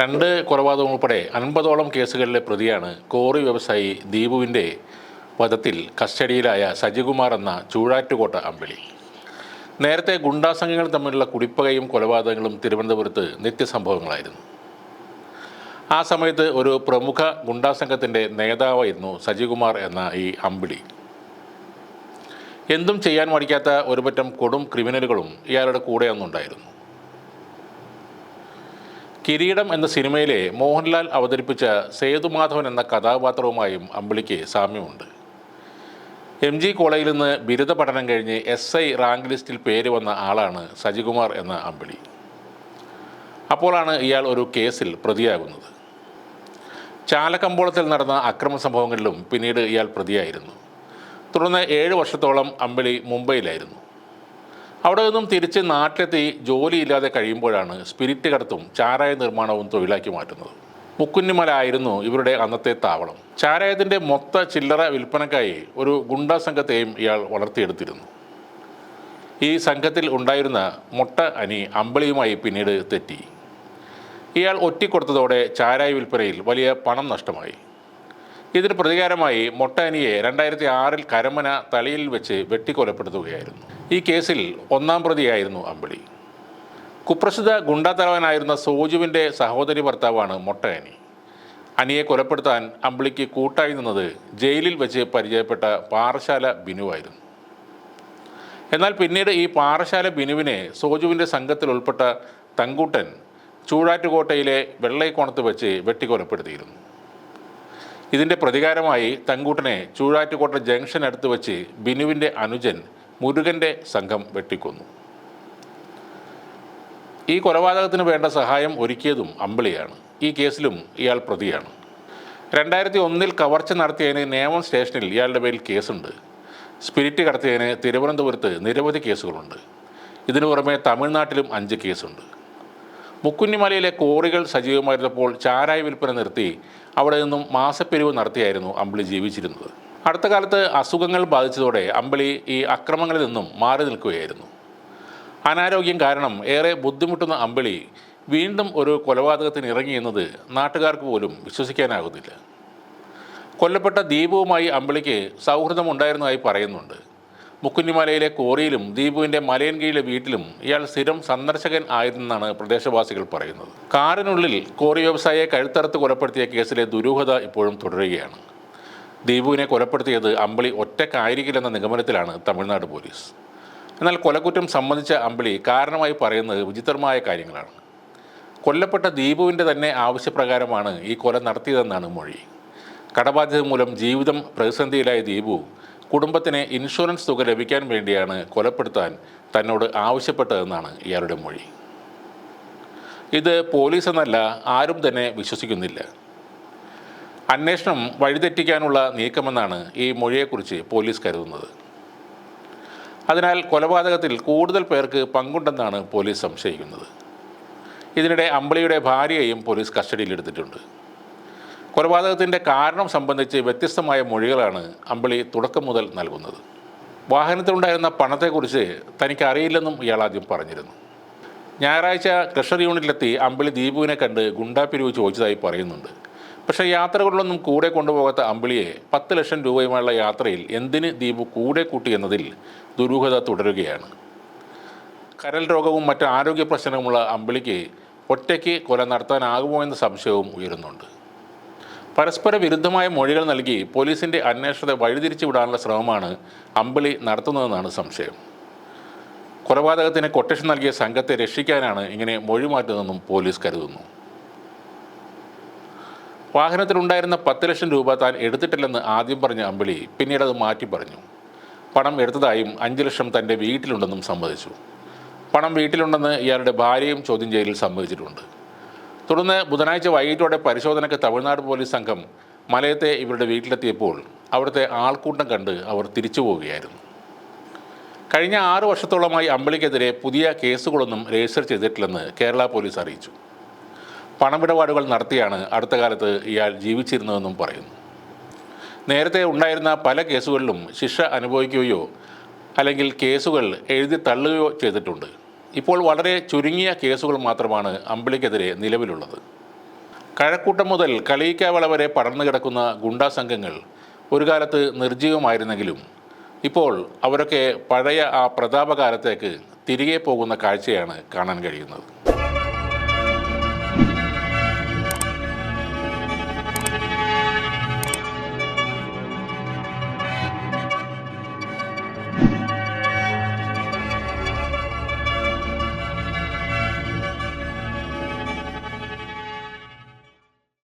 രണ്ട് കൊലപാതകം ഉൾപ്പെടെ അൻപതോളം കേസുകളിലെ പ്രതിയാണ് കോറി വ്യവസായി ദീപുവിന്റെ വധത്തിൽ കസ്റ്റഡിയിലായ സജികുമാർ എന്ന ചൂഴാറ്റുകോട്ട അമ്പിളി. നേരത്തെ ഗുണ്ടാ സംഘങ്ങൾ തമ്മിലുള്ള കുടിപ്പകയും കൊലപാതകങ്ങളും തിരുവനന്തപുരത്ത് നിത്യസംഭവങ്ങളായിരുന്നു. ആ സമയത്ത് ഒരു പ്രമുഖ ഗുണ്ടാ ഗുണ്ടാസംഘത്തിന്റെ നേതാവായിരുന്നു സജികുമാർ എന്ന ഈ അമ്പിളി. എന്തും ചെയ്യാൻ മടിക്കാത്ത ഒരുപറ്റം കൊടും ക്രിമിനലുകളും ഇയാളുടെ കൂടെ അന്നുണ്ടായിരുന്നു കിരീടം എന്ന സിനിമയിലെ മോഹൻലാൽ അവതരിപ്പിച്ച സേതുമാധവൻ എന്ന കഥാപാത്രവുമായും അമ്പിളിക്ക് സാമ്യമുണ്ട്. എം ജി കോളേജിൽ നിന്ന് ബിരുദ പഠനം കഴിഞ്ഞ് എസ് ഐ റാങ്ക് ലിസ്റ്റിൽ പേര് വന്ന ആളാണ് സജികുമാർ എന്ന അമ്പിളി. അപ്പോഴാണ് ഇയാൾ ഒരു കേസിൽ പ്രതിയാകുന്നത്. ചാലക്കമ്പോളത്തിൽ നടന്ന അക്രമ സംഭവങ്ങളിലും പിന്നീട് ഇയാൾ പ്രതിയായിരുന്നു. തുടർന്ന് ഏഴ് വർഷത്തോളം അമ്പിളി മുംബൈയിലായിരുന്നു. അവിടെ നിന്നും തിരിച്ച് നാട്ടിലെത്തി ജോലിയില്ലാതെ കഴിയുമ്പോഴാണ് സ്പിരിറ്റ് കടത്തും ചാരായ നിർമ്മാണവും തൊഴിലാക്കി മാറ്റുന്നത്. മുക്കുന്നിമല ആയിരുന്നു ഇവരുടെ അന്നത്തെ താവളം. ചാരായത്തിന്റെ മൊത്ത ചില്ലറ വിൽപ്പനക്കായി ഒരു ഗുണ്ടാ സംഘത്തെയും ഇയാൾ വളർത്തിയെടുത്തിരുന്നു. ഈ സംഘത്തിൽ ഉണ്ടായിരുന്ന മുട്ട അനി അമ്പിളിയുമായി പിന്നീട് തെറ്റി. ഇയാൾ ഒറ്റിക്കൊടുത്തതോടെ ചാരായ വിൽപ്പനയിൽ വലിയ പണം നഷ്ടമായി. ഇതിന് പ്രതികാരമായി മൊട്ടാനിയെ രണ്ടായിരത്തി ആറിൽ കരമന തലയിൽ വെച്ച് വെട്ടിക്കൊലപ്പെടുത്തുകയായിരുന്നു. ഈ കേസിൽ ഒന്നാം പ്രതിയായിരുന്നു അമ്പിളി. കുപ്രസിദ്ധ ഗുണ്ടാത്തലവനായിരുന്ന സോജുവിന്റെ സഹോദരി ഭർത്താവാണ് മൊട്ടയനി അനിയെ കൊലപ്പെടുത്താൻ അമ്പിളിക്ക് കൂട്ടായി നിന്നത് ജയിലിൽ വെച്ച് പരിചയപ്പെട്ട പാറശാല ബിനുവായിരുന്നു. എന്നാൽ പിന്നീട് ഈ പാറശാല ബിനുവിനെ സോജുവിന്റെ സംഘത്തിൽ ഉൾപ്പെട്ട തങ്കൂട്ടൻ ചൂഴാറ്റുകോട്ടയിലെ വെള്ളൈക്കോണത്ത് വെച്ച് വെട്ടിക്കൊലപ്പെടുത്തിയിരുന്നു. ഇതിന്റെ പ്രതികാരമായി തങ്കൂട്ടനെ ചൂഴാറ്റുകോട്ട ജംഗ്ഷൻ അടുത്ത് വെച്ച് ബിനുവിന്റെ അനുജൻ മുരുകന്റെ സംഘം വെട്ടിക്കൊന്നു. ഈ കൊലപാതകത്തിന് വേണ്ട സഹായം ഒരുക്കിയതും അമ്പിളിയാണ്. ഈ കേസിലും ഇയാൾ പ്രതിയാണ്. രണ്ടായിരത്തി ഒന്നിൽ കവർച്ച നടത്തിയതിന് നേമം സ്റ്റേഷനിൽ ഇയാളുടെ പേരിൽ കേസുണ്ട്. സ്പിരിറ്റ് കടത്തിയതിന് തിരുവനന്തപുരത്ത് നിരവധി കേസുകളുണ്ട്. ഇതിനു പുറമെ തമിഴ്നാട്ടിലും അഞ്ച് കേസുണ്ട്. മുക്കുന്നിമലയിലെ കോറികൾ സജീവമായിരുന്നപ്പോൾ ചാരായ വിൽപ്പന നിർത്തി അവിടെ നിന്നും മാസപ്പിരിവ് നടത്തിയായിരുന്നു അമ്പിളി ജീവിച്ചിരുന്നത്. അടുത്ത കാലത്ത് അസുഖങ്ങൾ ബാധിച്ചതോടെ അമ്പിളി ഈ അക്രമങ്ങളിൽ നിന്നും മാറി നിൽക്കുകയായിരുന്നു. അനാരോഗ്യം കാരണം ഏറെ ബുദ്ധിമുട്ടുന്ന അമ്പിളി വീണ്ടും ഒരു കൊലപാതകത്തിന് ഇറങ്ങിയെന്നത് നാട്ടുകാർക്ക് പോലും വിശ്വസിക്കാനാകുന്നില്ല. കൊല്ലപ്പെട്ട ദീപുവുമായി അമ്പിളിക്ക് സൗഹൃദമുണ്ടായിരുന്നതായി പറയുന്നുണ്ട്. മുക്കുഞ്ഞിമലയിലെ കോറിയിലും ദീപുവിന്റെ മലയൻകീഴിലെ വീട്ടിലും ഇയാൾ സ്ഥിരം സന്ദർശകൻ ആയിരുന്നെന്നാണ് പ്രദേശവാസികൾ പറയുന്നത്. കാറിനുള്ളിൽ കോറി വ്യവസായിയെ കഴുത്തറുത്ത് കൊലപ്പെടുത്തിയ കേസിലെ ദുരൂഹത ഇപ്പോഴും തുടരുകയാണ്. ദീപുവിനെ കൊലപ്പെടുത്തിയത് അമ്പിളി ഒറ്റക്കായിരിക്കില്ലെന്ന നിഗമനത്തിലാണ് തമിഴ്നാട് പോലീസ്. എന്നാൽ കൊലക്കുറ്റം സംബന്ധിച്ച അമ്പിളി കാരണമായി പറയുന്നത് വിചിത്രമായ കാര്യങ്ങളാണ്. കൊല്ലപ്പെട്ട ദീപുവിന്റെ തന്നെ ആവശ്യപ്രകാരമാണ് ഈ കൊല നടത്തിയതെന്നാണ് മൊഴി. കടബാധ്യത മൂലം ജീവിതം പ്രതിസന്ധിയിലായ ദീപു കുടുംബത്തിന് ഇൻഷുറൻസ് തുക ലഭിക്കാൻ വേണ്ടിയാണ് കൊലപ്പെടുത്താൻ തന്നോട് ആവശ്യപ്പെട്ടതെന്നാണ് ഇയാളുടെ മൊഴി. ഇത് പോലീസ് എന്നല്ല ആരും തന്നെ വിശ്വസിക്കുന്നില്ല. അന്വേഷണം വഴിതെറ്റിക്കാനുള്ള നീക്കമെന്നാണ് ഈ മൊഴിയെക്കുറിച്ച് പോലീസ് കരുതുന്നത്. അതിനാൽ കൊലപാതകത്തിൽ കൂടുതൽ പേർക്ക് പങ്കുണ്ടെന്നാണ് പോലീസ് സംശയിക്കുന്നത്. ഇതിനിടെ അമ്പിളിയുടെ ഭാര്യയെയും പോലീസ് കസ്റ്റഡിയിലെടുത്തിട്ടുണ്ട്. കൊലപാതകത്തിന്റെ കാരണം സംബന്ധിച്ച് വ്യത്യസ്തമായ മൊഴികളാണ് അമ്പിളി തുടക്കം മുതൽ നൽകുന്നത്. വാഹനത്തിലുണ്ടായിരുന്ന പണത്തെക്കുറിച്ച് തനിക്ക് അറിയില്ലെന്നും ഇയാൾ ആദ്യം പറഞ്ഞിരുന്നു. ഞായറാഴ്ച ക്രഷർ യൂണിറ്റിലെത്തി അമ്പിളി ദീപുവിനെ കണ്ട് ഗുണ്ടാപ്പിരിവ് ചോദിച്ചതായി പറയുന്നുണ്ട്. പക്ഷേ യാത്രകളിലൊന്നും കൂടെ കൊണ്ടുപോകാത്ത അമ്പിളിയെ പത്ത് ലക്ഷം രൂപയുമായുള്ള യാത്രയിൽ എന്തിന് ദീപു കൂടെ കൂട്ടി എന്നതിൽ ദുരൂഹത തുടരുകയാണ്. കരൽ രോഗവും മറ്റ് ആരോഗ്യ പ്രശ്നങ്ങളുമുള്ള അമ്പിളിക്ക് ഒറ്റയ്ക്ക് കൊല നടത്താനാകുമോ എന്ന സംശയവും ഉയരുന്നുണ്ട്. പരസ്പര വിരുദ്ധമായ മൊഴികൾ നൽകി പോലീസിന്റെ അന്വേഷണത്തെ വഴിതിരിച്ചു വിടാനുള്ള ശ്രമമാണ് അമ്പിളി നടത്തുന്നതെന്നാണ് സംശയം. കൊലപാതകത്തിന് കൊട്ടേഷൻ നൽകിയ സംഘത്തെ രക്ഷിക്കാനാണ് ഇങ്ങനെ മൊഴി മാറ്റുന്നതെന്നും പോലീസ് കരുതുന്നു. വാഹനത്തിലുണ്ടായിരുന്ന പത്ത് ലക്ഷം രൂപ താൻ എടുത്തിട്ടില്ലെന്ന് ആദ്യം പറഞ്ഞ അമ്പിളി പിന്നീട് അത് മാറ്റി പറഞ്ഞു. പണം എടുത്തതായും അഞ്ച് ലക്ഷം തന്റെ വീട്ടിലുണ്ടെന്നും സമ്മതിച്ചു. പണം വീട്ടിലുണ്ടെന്ന് ഇയാളുടെ ഭാര്യയും ചോദ്യം ചെയ്യലിൽ സമ്മതിച്ചിട്ടുണ്ട്. തുടർന്ന് ബുധനാഴ്ച വൈകിട്ടോടെ പരിശോധനയ്ക്ക് തമിഴ്നാട് പോലീസ് സംഘം മലയത്തെ ഇവരുടെ വീട്ടിലെത്തിയപ്പോൾ അവിടുത്തെ ആൾക്കൂട്ടം കണ്ട് അവർ തിരിച്ചു പോവുകയായിരുന്നു. കഴിഞ്ഞ ആറു വർഷത്തോളമായി അമ്പിളിക്കെതിരെ പുതിയ കേസുകളൊന്നും രജിസ്റ്റർ ചെയ്തിട്ടില്ലെന്ന് കേരള പോലീസ് അറിയിച്ചു. പണമിടപാടുകൾ നടത്തിയാണ് അടുത്ത കാലത്ത് ഇയാൾ ജീവിച്ചിരുന്നതെന്നും പറയുന്നു. നേരത്തെ ഉണ്ടായിരുന്ന പല കേസുകളിലും ശിക്ഷ അനുഭവിക്കുകയോ അല്ലെങ്കിൽ കേസുകൾ എഴുതി തള്ളുകയോ ചെയ്തിട്ടുണ്ട്. ഇപ്പോൾ വളരെ ചുരുങ്ങിയ കേസുകൾ മാത്രമാണ് അമ്പിളിക്കെതിരെ നിലവിലുള്ളത്. കഴക്കൂട്ടം മുതൽ കളിയിക്കാവള വരെ പടർന്നു കിടക്കുന്ന ഗുണ്ടാ സംഘങ്ങൾ ഒരു കാലത്ത് നിർജീവമായിരുന്നെങ്കിലും ഇപ്പോൾ അവരൊക്കെ പഴയ ആ പ്രതാപകാലത്തേക്ക് തിരികെ പോകുന്ന കാഴ്ചയാണ് കാണാൻ കഴിയുന്നത്.